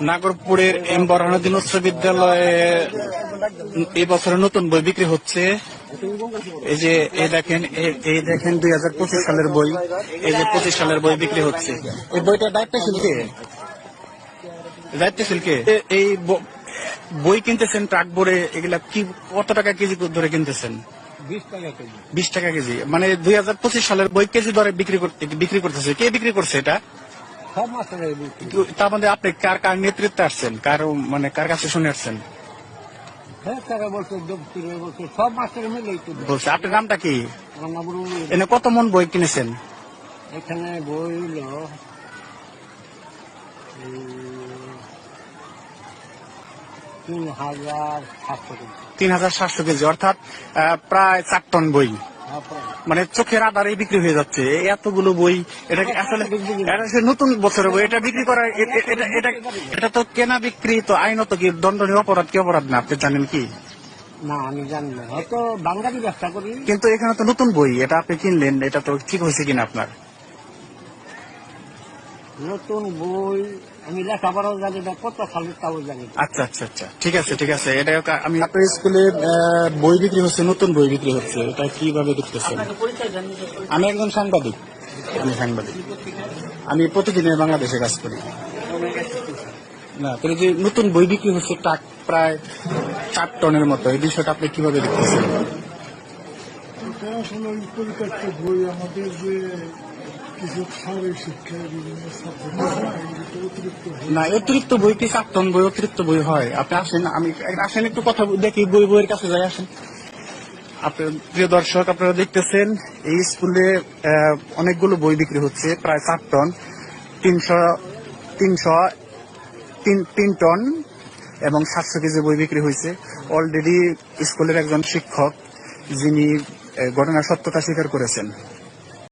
নাগরপুরের M Borhanuddin উচ্চ বিদ্যালয়ে এই বছরে নতুন বই বিক্রি হচ্ছে। এই যে এই দেখেন এই- দেখেন দুই হাজার পঁচিশ সালের বই। এই যে পঁচিশ সালের বই বিক্রি হচ্ছে। এই বইটা দায়িত্বশীল কে? দায়িত্বশীল কে? এই বই কিনতেছেন ট্রাক ভরে এগুলা কি কত টাকা কেজি ধরে কিনতেছেন? বিশ টাকা কেজি বিশ টাকা কেজি। মানে দুই হাজার পঁচিশ সালের বই কেজি দরে বিক্রি করতে বিক্রি করতেছে। কে বিক্রি করছে এটা? সব মাস্টারের কিন্তু তার মধ্যে আপনি কার কার নেতৃত্বে আসছেন? কার মানে কার কাছে শুনে আসছেন? হ্যাঁ বলছে আপনার নামটা কি? এনে কত মন বই কিনেছেন? এখানে বই হলো তিন হাজার সাতশো কেজি। অর্থাৎ প্রায় চার টন বই। মানে চোখের আধারে বিক্রি হয়ে যাচ্ছে। এতগুলো বই এটা আসলে নতুন বছরের বই এটা বিক্রি করা এটা তো কেনা বিক্রি তো আইনত কি দণ্ডনীয় অপরাধ কি অপরাধ না? আপনি জানেন কি? না আমি জানি না। হয়তো বাঙালি ব্যবসা করি। কিন্তু এখানে তো নতুন বই এটা আপনি কিনলেন এটা তো ঠিক হয়েছে কিনা আপনার? নতুন বই আমি লেখাপড়াও জানি না কত সালের তাও জানি আচ্ছা আচ্ছা আচ্ছা। ঠিক আছে ঠিক আছে। এটা আমি আপনার স্কুলে বই বিক্রি হচ্ছে নতুন বই বিক্রি হচ্ছে। এটা কীভাবে দেখতেছেন? আমি একজন সাংবাদিক। আমি সাংবাদিক। আমি প্রতিদিনের বাংলাদেশে কাজ করি। না তাহলে যে নতুন বই বিক্রি হচ্ছে টাক প্রায় চার টনের মতো। এই বিষয়টা আপনি কীভাবে দেখতেছেন? এটা আসলে পরিত্যক্ত বই আমাদের যে না অতিরিক্ত বই কি টন বই? অতিরিক্ত বই হয়। আপনি আসেন, আমি আসেন, একটু কথা দেখি, বই বইয়ের কাছে যাই, আসেন। আপনার প্রিয় দর্শক, আপনারা দেখতেছেন, এই স্কুলে অনেকগুলো বই বিক্রি হচ্ছে, প্রায় চার টন তিনশো তিনশো, তিন তিন টন এবং সাতশো কেজি বই বিক্রি হয়েছে। অলরেডি স্কুলের একজন শিক্ষক, যিনি ঘটনার সত্যতা স্বীকার করেছেন।